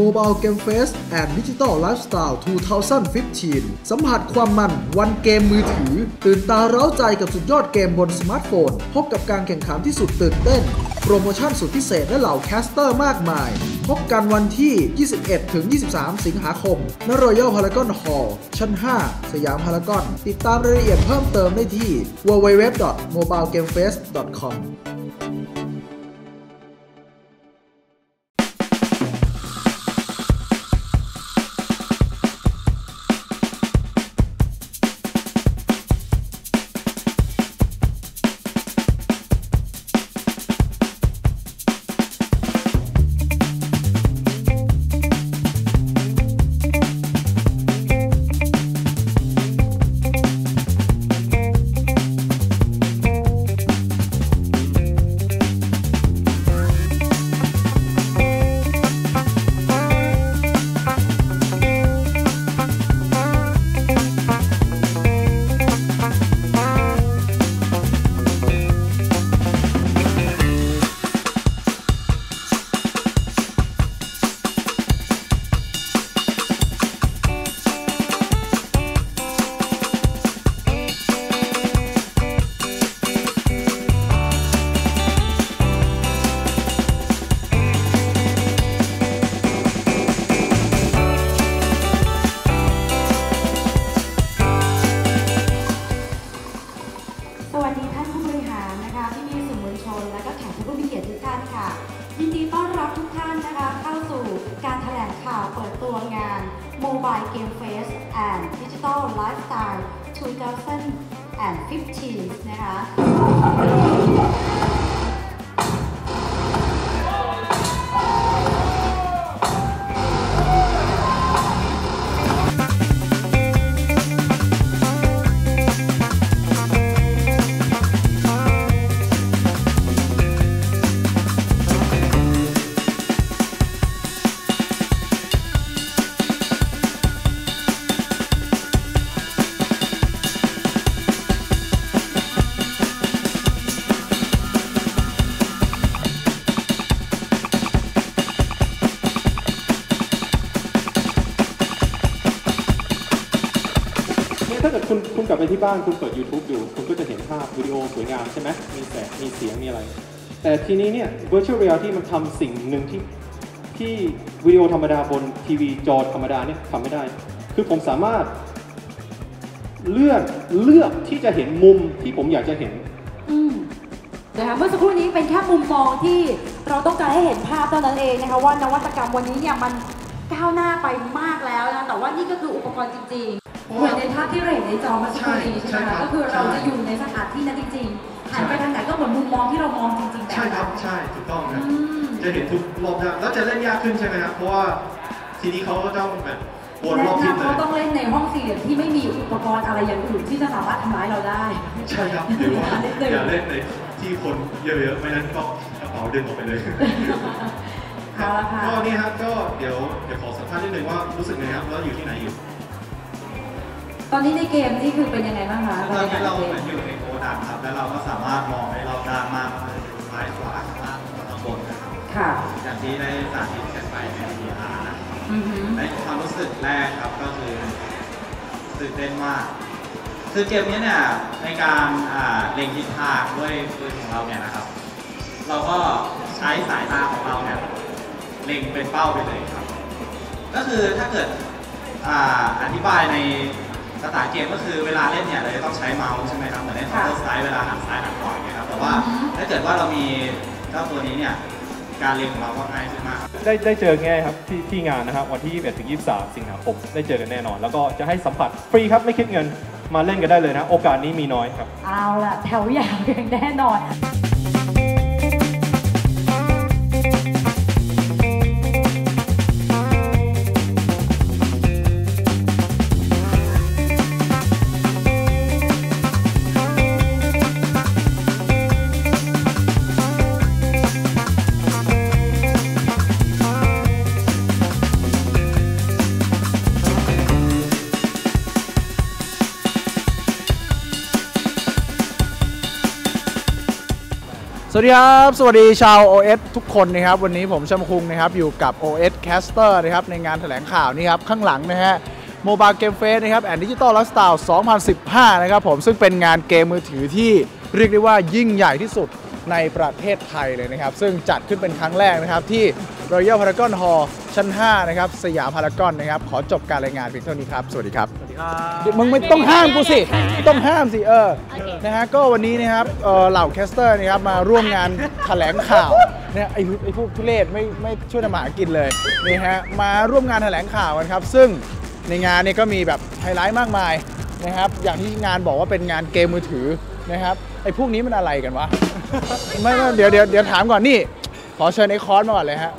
Mobile Game Fest and Digital Lifestyle 2015 สัมผัสความมันวันเกมมือถือ ตื่นตาเร้าใจกับสุดยอดเกมบนสมาร์ทโฟน พบกับการแข่งขันที่สุดตื่นเต้น โปรโมชั่นสุดพิเศษและเหล่าแคสเตอร์มากมาย พบกันวันที่ 21 ถึง 23 สิงหาคมณ Royal Paragon Hall ชั้น 5 สยามพารากอน ติดตามรายละเอียดเพิ่มเติมได้ที่ www.mobilegamefest.com Mobile Game Fest and Digital Lifestyle 2015 นะคะ ถ้าเกิดคุณคุณกลับไปที่บ้านคุณเปิด YouTube ดูคุณก็จะเห็นภาพวิดีโอสวยงามใช่ไหมมีแสงมีเสียงมีอะไร แต่ทีนี้เนี่ย virtual reality มันทำสิ่งหนึ่งที่ที่วิดีโอธรรมดาบนทีวีจอธรรมดาเนี่ยทำไม่ได้ คือผมสามารถเลื่อนเลือกที่จะเห็นมุมที่ผมอยากจะเห็น อืมนะคะเมื่อสักครู่นี้เป็นแค่มุมมองที่เราต้องการให้เห็นภาพเท่านั้นเองนะคะว่านวัตกรรมวันนี้เนี่ยมันก้าวหน้าไปมากแล้วนะแต่ว่านี่ก็คืออุปกรณ์จริง ๆ เหมือนในภาพที่เราเห็นในจอเมื่อสักครู่นี้ใช่ไหมใช่ครัคะบก็คือเราใช่จะอยู่ในสถานที่นั้นจริงๆหันไปทางไหนก็เหมือนมุมมองที่เรามองจริงๆแบบใช่ครับนั้นใช่ถูกต้องครับอืมจะเห็นทุกรอบด้านแล้วจะเล่นยากขึ้นใช่ไหมครับเพราะว่าทีนี้เขาก็ต้องแบบวนรและอบทิศนะเลเขายต้องเล่นในห้องสี่เหลี่ยมที่ไม่มีอุปกรณ์อะไรอย่างอื่นที่จะสามารถทำร้ายเราได้ ใช่ครับหรือว่านิดนึงอย่าเล่นในที่คนเยอะๆไม่นั้นก็กระเป๋าดึงออกไปเลยเอาละค่ะก็นี่ครับก็เดี๋ยวเดี๋ยวขอสัมภาษณ์นิดนึงว่ารู้สึกไงครับแล้วอยู่ที่ไหนอยู่ ตอนนี้ในเกมนี่คือเป็นยังไงบ้างคะตอนนี้เราบยเหกมือนอยู่ในโกดังครับ แล้วเราก็สามารถมองได้รอบด้านมากว่าจะดูซ้ายขวาข้างล่างข้างบนนะครับค่ะอย่างที่ได้สาธิตกันไปใน VR นะอือหือในความรู้สึกแรกครับก็คือตื่นเต้นมากคือเกมนี้เนี่ยในการอ่าเล็งทิศทางด้วยปืนของเราเนี่ยนะครับ เราก็ใช้สายตาของเราเนี่ยเล็งเป็นเป้าไปเลยครับ ก็คือถ้าเกิดอ่าอธิบายใน สไตล์เกมก็คือเวลาเล่นเนี่ยเราจะต้องใช้เมาส์ใช่ไหมครับเหมือนใน Counter Strike เวลาหันซ้ายหันขวาอย่างเงี้ยครับแต่ว่าถ้าเกิดว่าเรามีเจ้าตัวนี้เนี่ยการเล็งของเราก็ง่ายขึ้นมากครับได้ได้เจอง่ายครับที่ที่งานนะครับวันที่21ถึง23 สิงหาคมได้เจอกันแน่นอน แล้วก็จะให้สัมผัสฟรีครับไม่คิดเงินมาเล่นกันได้เลยนะ โอกาสนี้มีน้อยครับ เอาล่ะแถวยาวอย่างแน่นอน สวัสดีครับ สวัสดีชาว OS ทุกคนนะครับ วันนี้ผมชมคุงนะครับ อยู่กับ OS Caster นะครับ ในงานแถลงข่าวนี่ครับ ข้างหลังนะฮะโมบายเกมเฟสนะครับแอนดิจิตอลไลฟ์สไตล์2015 นะครับผมซึ่งเป็นงานเกมมือถือที่เรียกได้ว่ายิ่งใหญ่ที่สุดในประเทศไทยเลยนะครับ ซึ่งจัดขึ้นเป็นครั้งแรกนะครับที่ Royal Paragon Hall ชั้น 5 นะครับ สยามพารากอนนะครับ ขอจบการรายงานเพียงเท่านี้ครับ สวัสดีครับเดี๋ยวมึงไม่ต้องห้ามกูสิ ต้องห้ามสิเออนะฮะก็วันนี้นะครับเอ่อเหล่าแคสเตอร์นะครับมาร่วมงานแถลงข่าวเนี่ยไอ้ไอ้พวกทุเรศไม่ไม่ช่วยทำมาหากินเลยนี่ฮะมาร่วมงานแถลงข่าวกันครับ ซึ่งในงานเนี่ยก็มีแบบไฮไลท์มากมายนะครับอย่างที่งานบอกว่าเป็นงานเกมมือถือนะครับไอ้พวกนี้มันอะไรกันวะไม่ไม่เดี๋ยวเดี๋ยวเดี๋ยวถามก่อนนี่ ขอเชิญไอ้คอร์สมาก่อนเลยฮะ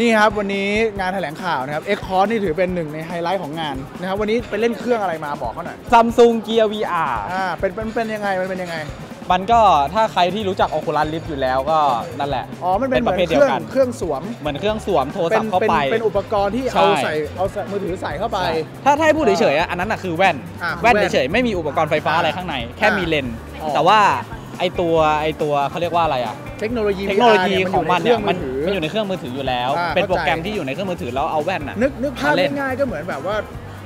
นี่ครับวันนี้งานแถลงข่าวนะครับเอ็กคอร์นี่ถือเป็นหนึ่งในไฮไลท์ของงานนะครับวันนี้ไปเล่นเครื่องอะไรมาบอกเขาหน่อยซัมซุงเกียร์ VR อ่าเป็นเป็นเป็นยังไงมันเป็นยังไง มันก็ถ้าใครที่รู้จัก Oculus Rift อยู่แล้วก็นั่นแหละอ๋อมันเป็นเหปมืระอนเภทเคเดียรื่วองกันเครื่องสวม เหมือนเครื่องสวมโทรเป็ศัพนท์เข้าเป็นไป เป็นอุปกรณ์ที่ใช่เอาใส่เอาใส่มือถือใส่เข้าไปใช่ถ้าถ้าให้พูดเฉยๆอะอันนั้นน่ะคือแว่นอะแว่น แว่นเฉยๆไม่มีอุปกรณ์ไฟฟ้าอะไรข้างใน แค่อะมีเลนส์อ๋อแต่ว่า ไอตัวไอตัวเขาเรียกว่าอะไรอะเทคโนโลยี เทคโนโลยี VR ของมันเนี่ยอมันถือมันอยู่ใน เครื่องมือถืออยู่แล้ว อ่าเป็นเข้าใจโปรแกรมที่อยู่ในเครื่องมือถือแล้วเอาแว่นน่ะ นึกนึกภาพมาเล่นง่ายๆก็เหมือนแบบว่า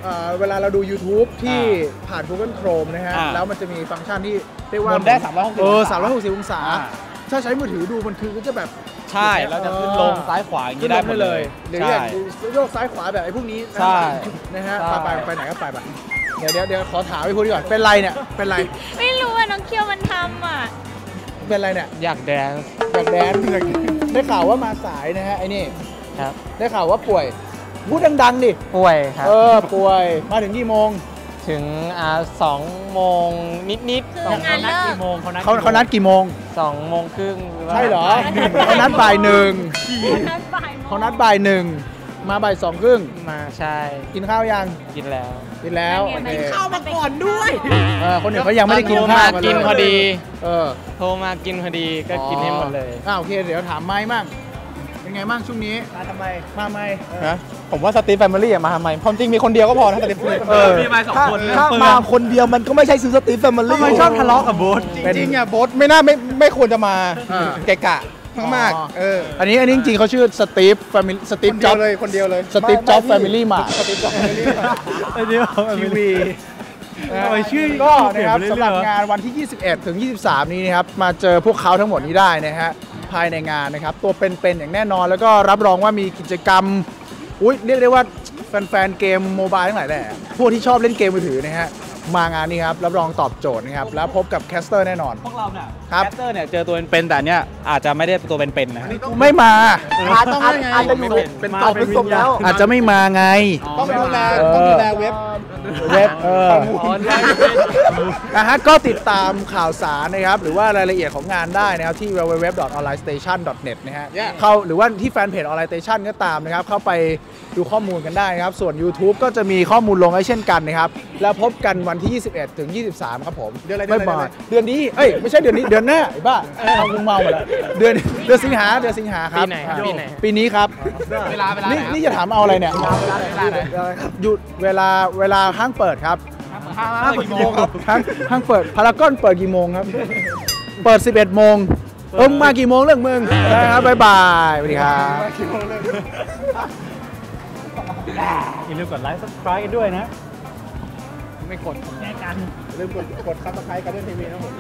เอ่อเวลาเราดู YouTube ที่ผ่าน Google Chrome นะฮะ อ่าแล้วมันจะมีฟังก์ชันที่เรียกว่าหมุนได้360เออองศา360 องศา อ่า ถ้าใช้มือถือดูมันคือก็จะแบบ ใช่แล้วจะขึ้นลงซ้ายขวาอย่างขึ้นี้นลได้งหมได้ดเลเลยยหรือใช่อย่างโยกซ้ายขวาแบบไอ้พวกนี้ใช่นะฮะใช่ ไปไปไปไหนก็ไปไปเดี๋ยวเดี๋ยวเดี๋ยวขอถามไอ้พวกนี้ก่อนเป็นไรเนี่ยเป็นไร ไม่รู้อะ น้องเคียวมันทำอะ เป็นไรเนี่ยอยากแดนซ์อยากแดนซ์ได้ข่าวว่ามาสายนะฮะไอ้นี่ ครับ ได้ข่าวว่าป่วย พูดดังๆดิ ป่วยครับ เออ ป่วย มาถึงกี่โมง ถึงอ่าสองโมงนิดๆคืองานเลิกเขาเขานัดกี่โมง สองโมงครึ่งว่า ใช่เหรอ เขานัดบ่ายหนึ่ง นัดบ่ายโมง เขานัดบ่ายหนึ่ง มาบ่ายสองครึ่งมาใช่กินข้าวยัง กินแล้ว กินแล้วโอเคเข้ามาก่อนด้วยเออคนอื่นเขายังไม่ได้กินโทรข้าวมากินเลยพอดี เออโทรมากินพอดีก็กินให้หมดเลยอ่าโอเค เดี๋ยวถามไม้มั่งเป็นไงมั่งช่วงนี้มาทำไมมาไหมฮะผมว่าสตีฟแฟมิลี่มาทำไมความจริงมีคนเดียวก็พอนะสตีฟเออมีมาสองคนถ้ามาคนเดียวมันก็ไม่ใช่ซื้อสตีฟแฟมิลี่ทำไมชอบทะเลาะกับโบ๊ทจริงๆอะโบ๊ทไม่น่าไม่ไม่ควรจะมาอ่าเกะกะ มากอ๋อๆเอออันนี้อันนี้จริงๆเขาชื่อสตีฟแฟมิลี่สตีฟจ็อบเลยคนเดียวเลยสตีฟจ็อบแฟมิลี่มาสตีฟจ็อบแฟมิลี่ทีวี ทำไมชื่อก็นะครับสำหรับงานวันที่ 21 ถึง 23 นี้นะครับ มาเจอพวกเขาทั้งหมดนี้ได้นะฮะ ภายในงานนะครับ ตัวเป็นๆ อย่างแน่นอน แล้วก็รับรองว่ามีกิจกรรม อุ้ยเรียกได้ว่าแฟนๆ เกมโมบายทั้งหลายแหละ พวกที่ชอบเล่นเกมมือถือนะฮะ มางานนี้ครับ รับรองตอบโจทย์นะครับ แล้วพบกับแคสเตอร์แน่นอน พวกเราเนี่ยครับ แคสเตอร์เนี่ยเจอตัวเป็นๆแต่เนี้ยอาจจะไม่ได้ตัวเป็นๆนะไม่มา อาจต้องได้ไงอาจจะอยู่เป็นตอบเป็นศพแล้ว อาจจะไม่มาไง ต้องดูแลเออต้องดูแลเว็บ เว็บเออนะฮะก็ติดตามข่าวสารนะครับ หรือว่ารายละเอียดของงานได้นะครับ ที่ www.onlinestation.net นะฮะ Yeah เข้าหรือว่าที่แฟนเพจ Online Station ก็ตามนะครับ เข้าไปดูข้อมูลกันได้นะครับ ส่วน YouTube ก็จะมีข้อมูลลงให้เช่นกันนะครับ แล้วพบกันวันที่ 21 ถึง 23 ครับผมเดือนอะไรไม่เดือนอะไร บ่ายเดือนนี้ เอ้ย ไม่ใช่เดือนนี้ เดือนหน้าไอ้บ้าเอามึงเมาหมดแล้วเดือนเดือนสิงหาเดือนสิงหาครับปีไหนครับปีไหน ปีนี้ครับ เวลาเวลานี่ไหนครับนี่จะถามเอาอะไรเนี่ย เวลาเวลาไหน หยุดเวลาเวลาห้างเปิดครับห้ากี่โมงครับห้างห้างเปิดพารากอนเปิดกี่โมงครับ เปิด 11 โมงเออมึงมากี่โมงเรื่องมึงได้ครับบ๊ายบายสวัสดีครับอย่าลืมกดไลค์ subscribe กันด้วยนะ ไม่กดแยกกันลืมกดกดซับสไครต์กันด้วยทีวีนะผม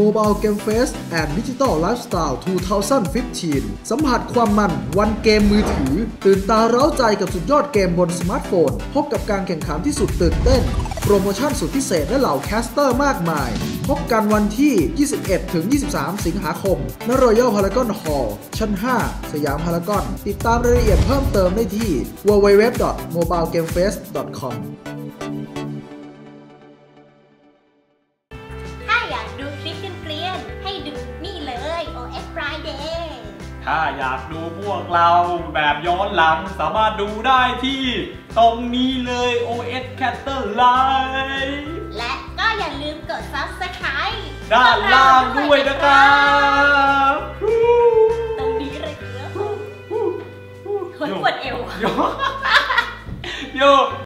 Mobile Game Fest and Digital Lifestyle 2015 สัมผัสความมันวันเกมมือถือ ตื่นตาเร้าใจกับสุดยอดเกมบนสมาร์ทโฟน พบกับการแข่งขันที่สุดตื่นเต้น โปรโมชั่นสุดพิเศษและเหล่าแคสเตอร์มากมาย พบกันวันที่ 21 ถึง 23 สิงหาคมณ Royal Paragon Hall ชั้น 5 สยามพารากอน ติดตามรายละเอียดเพิ่มเติมได้ที่ www.mobilegamefest.com อยากดูพวกเราแบบย้อนหลังสามารถดูได้ที่ตรงนี้เลย OS Caster Live และก็อย่าลืมกด subscribe ด้านล่างด้วยนะครับตรงนี้เลยครับคนปวดเอวโยโย